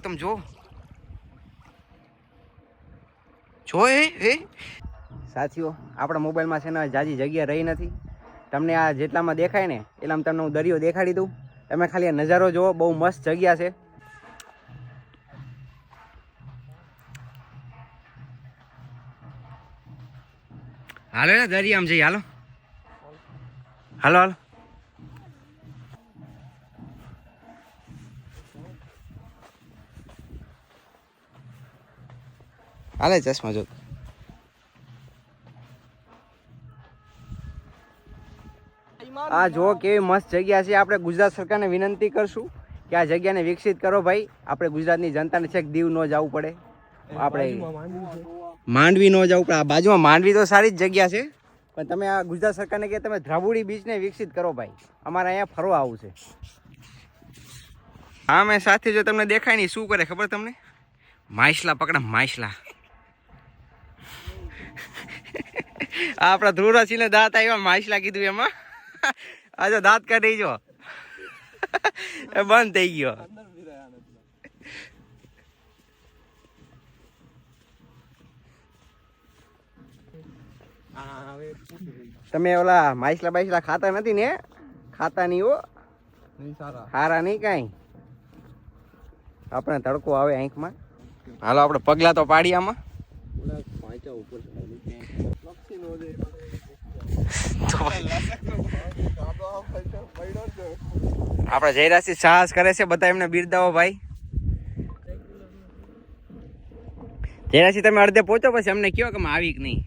તમે જો જો એ સાથીઓ, આપણા મોબાઈલમાં છે ને જાજી જગ્યા રહી નથી. તમને આ જેટલામાં દેખાય ને, એટલામાં તમને હું દરિયો દેખાડી દઉં. તમે ખાલી આ નજારો જુઓ, બહુ મસ્ત જગ્યા છે. હાલો ને દરિયામાં જઈએ, હાલો. હાલો હાલો. હાલે ચશ્મા જો. આ જો કેવી મસ્ત જગ્યા છે. આપણે ગુજરાત સરકારને વિનંતી કરશું કે આ જગ્યાને વિકસિત કરો ભાઈ. આપણે ગુજરાતની જનતાને છેક દીવ ન જવું પડે. આપણે માંડવી ન જવું પડે. આ બાજુમાં માંડવી તો સારી જ જગ્યા છે. પણ તમે આ ગુજરાત સરકારને કે તમે ધ્રાબુડી બીચને વિકસિત કરો ભાઈ. અમારે અહીંયા ફરવા આવું છે. હા, મેં સાથે જો તમને દેખાય નહીં. શું કરે ખબર તમને? માછલા પકડે માછલા આ આપણા ધ્રુવરાજસિંહને દાંત આવ્યા માછલા કીધું એમાં. આજે દાંત કાઢી જો એ બંધ થઈ ગયો. તમે ઓલા માછલા બાછલા ખાતા નથી ને? ખાતા નહીં હો. સારા. નહીં કાંઈ. આપણે તડકો આવે આંખમાં. હાલો આપણે પગલા તો પાડી આમાં. આપણે જયરાજસિંહ સાહસ કરે છે બધા એમને બિરદાવો ભાઈ. જયરાજસિંહ, તમે અડધે પહોંચો પછી અમને કયો કે આવી કે નહીં?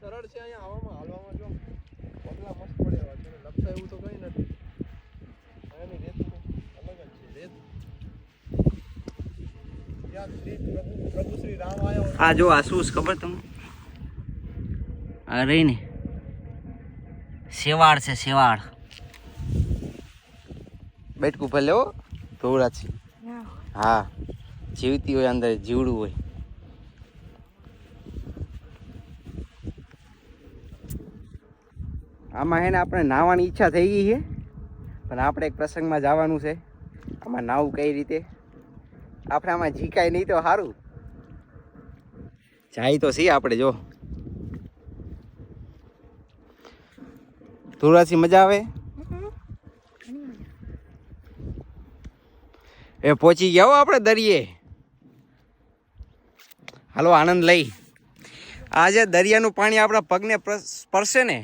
સરળ છે અહીંયા હવામાં હાલવામાં જો પગલા મસ્ત પડે લપસે એવું તો કઈ નથી અલગ જ છે રેત ત્યાં આવ્યા આ જો આ શું ખબર તમને? આ રહી ને શેવાળ છે શેવાળ. બેટકું ભલે હો ધોળાથી હા જીવતી હોય અંદર જીવડું હોય. આમાં હે ને આપણે નાહવાની ઈચ્છા થઈ ગઈ છે પણ આપણે એક પ્રસંગમાં જવાનું છે. આમાં નાવું કઈ રીતે? આપણે આમાં જીકાય નહીં તો સારું. જાય તો સી આપણે જો. ધોરાથી મજા આવે એ પહોંચી ગયા હો આપણે દરિયે હાલો આનંદ લઈ આ દરિયાનું પાણી આપણા પગને સ્પર્શે ને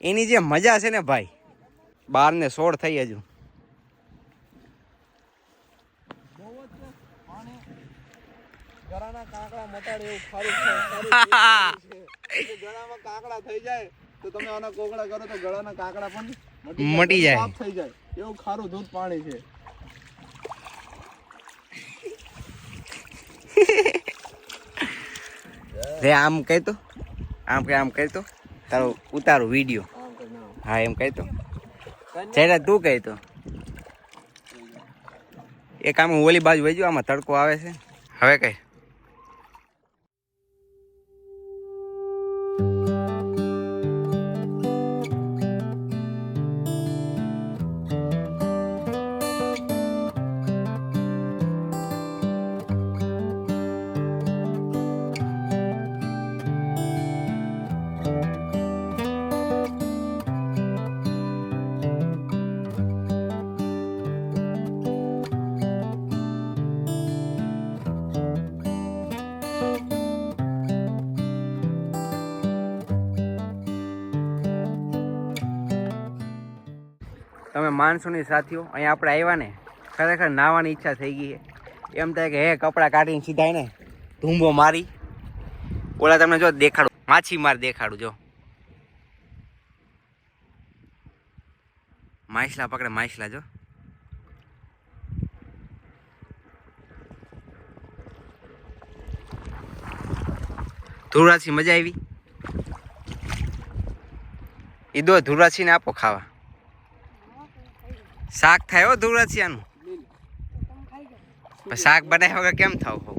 એની જે મજા છે ને ભાઈ બાર ને સોળ થઈ હજુ કાંકડા થઈ જાય તો તમે આના કોગળા કરો તો ગળાના કાકડા પણ મટી જાય. સાફ થઈ જાય. એવું ખારું દૂધ પાણી છે. રે આમ કહી તો આમ કે આમ કહી તો તારો ઉતારો વીડિયો હા એમ કહી તો જયરાજ તું કહી તો એક આમ ઓલી બાજુ વહી આમાં તડકો આવે છે. હવે કઈ? તમે માણસોની સાથીઓ, અહીંયા આપણે આવ્યા ને, ખરેખર નાહવાની ઈચ્છા થઈ ગઈ એમ થાય કે, હે, કપડાં કાઢીને સીધા ને ધૂંબો મારી. ઓલા તમને જો દેખાડું માછીમાર દેખાડું, જો. માછલા પકડે, માછલા, જો. ધ્રુવરાજથી મજા આવી? એ દો ને આપો ખાવા. શાક થાય પણ શાક બનાવ્યા વગર કેમ થાવ હોવ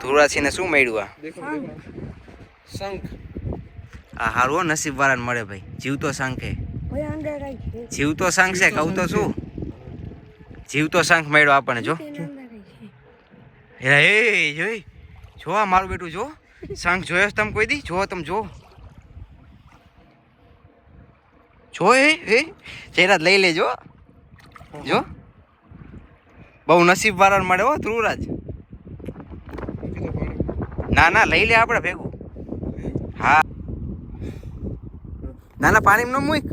ધ્રુવરાજસિંહને શું મળ્યું આ? શંખ. આ હારું હો નસીબ વાળાને મળે ભાઈ. જીવતો શંખ જીવતો શંખ છે કહું તો શું? જીવતો શંખ મળ્યો આપણને જો. હે હે જોઈ. જો આ મારું બેટું જો. શંખ જોયો તમે કોઈ દી? જો તમે જો. જો, એ ચહેરા લઈ લેજો. જો. બહુ નસીબ વાળા મળે હો, ધ્રુવરાજ. ના ના, લઈ લે આપણે ભેગું. હા. ના ના પાણીમાં ન મૂક.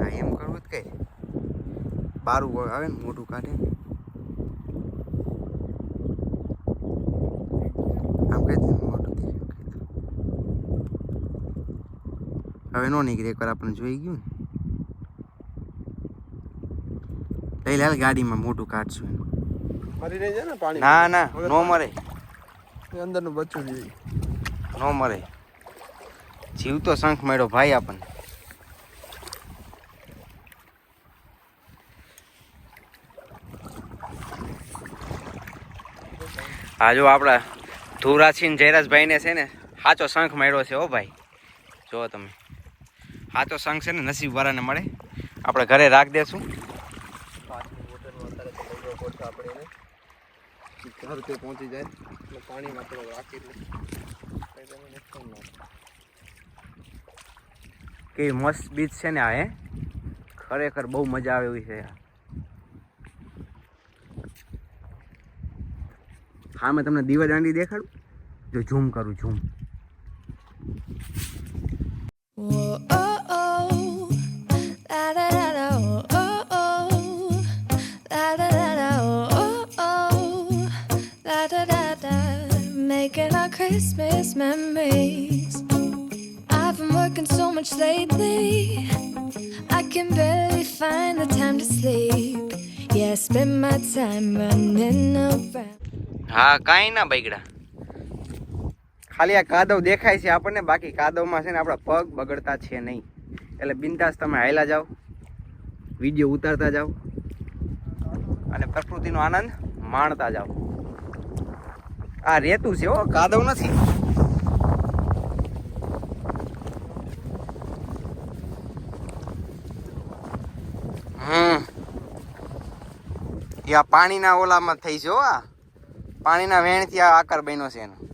હા, એમ કરવું જ કઈ. બારું આવે ને મોટું કાઢે આમ કહી દે મોટું થઈ ગયું કહી દે. હવે નો નીકળે એકવાર આપણને જોઈ ગયું ને. લઈ લે ગાડીમાં મોટું કાઢશું એનું મરી રહી જાય ને પાણી? ના ના નો મરે. એ અંદરનું બચ્ચું જોઈએ નો મરે. જીવતો શંખ મળ્યો ભાઈ આપણને. આ જો આપણા ધુરાસિંહ જયરાજભાઈને છે ને સાચો શંખ મળ્યો છે હો ભાઈ. જુઓ તમે. સાચો શંખ છે ને, નસીબ વાળાને મળે આપણે ઘરે રાખ દેશું તો આપણે પહોંચી જાય એટલે પાણીમાં થોડો રાખી. કેવી મસ્ત બીચ છે ને આ, હે ખરેખર બહુ મજા આવે એવી છે હા, મેં તમને દીવા દાંડી દેખાડું જો ઝૂમ કરું, zoom. Christmas memories. I've been working so much lately. I can barely find the time to sleep. Yeah, I spend my time running around. હા કાંઈ ના બગડા ખાલી આ કાદવ દેખાય છે આપણને બાકી કાદવમાં છે ને આપણા પગ બગડતા છે નહીં એટલે બિંદાસ તમે હાયલા જાઓ વીડિયો ઉતારતા જાઓ અને પ્રકૃતિનો આનંદ માણતા જાઓ આ રેતું છે હો, કાદવ નથી. હમ. એ પાણીના ઓલામાં થઈ છે આ. પાણીના વેણથી આ આકાર બન્યો છે એનો.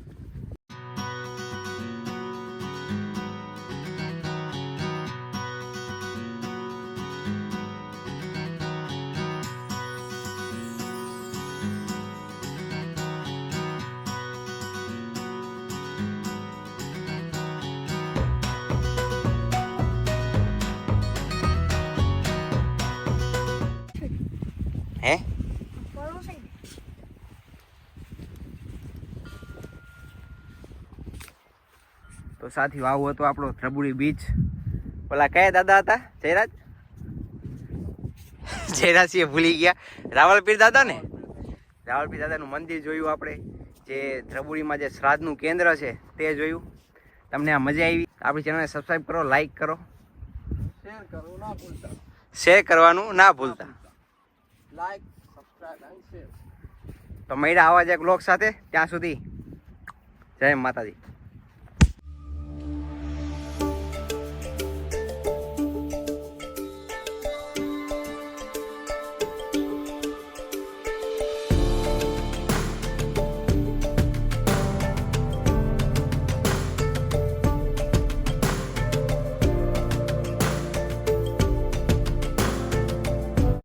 તો સાથી આવું હતો આપણો ધ્રબુડી બીચ પેલા કયા દાદા હતા? જયરાજ? જયરાજસિંહ ભૂલી ગયા. રાવલપીર દાદા ને? રાવલપીર દાદાનું મંદિર જોયું આપણે. જે ધ્રબુડીમાં જે શ્રાદ્ધનું કેન્દ્ર છે તે જોયું. તમને આ મજા આવી. આપણી ચેનલને સબસ્ક્રાઈબ કરો લાઈક કરો. શેર કરવું ના ભૂલતા. શેર કરવાનું ના ભૂલતા. લાઈક સબસ્ક્રાઇબ એન્ડ શેર તો મળ્યા આવા જ એક બ્લોગ સાથે. ત્યાં સુધી. જય માતાજી.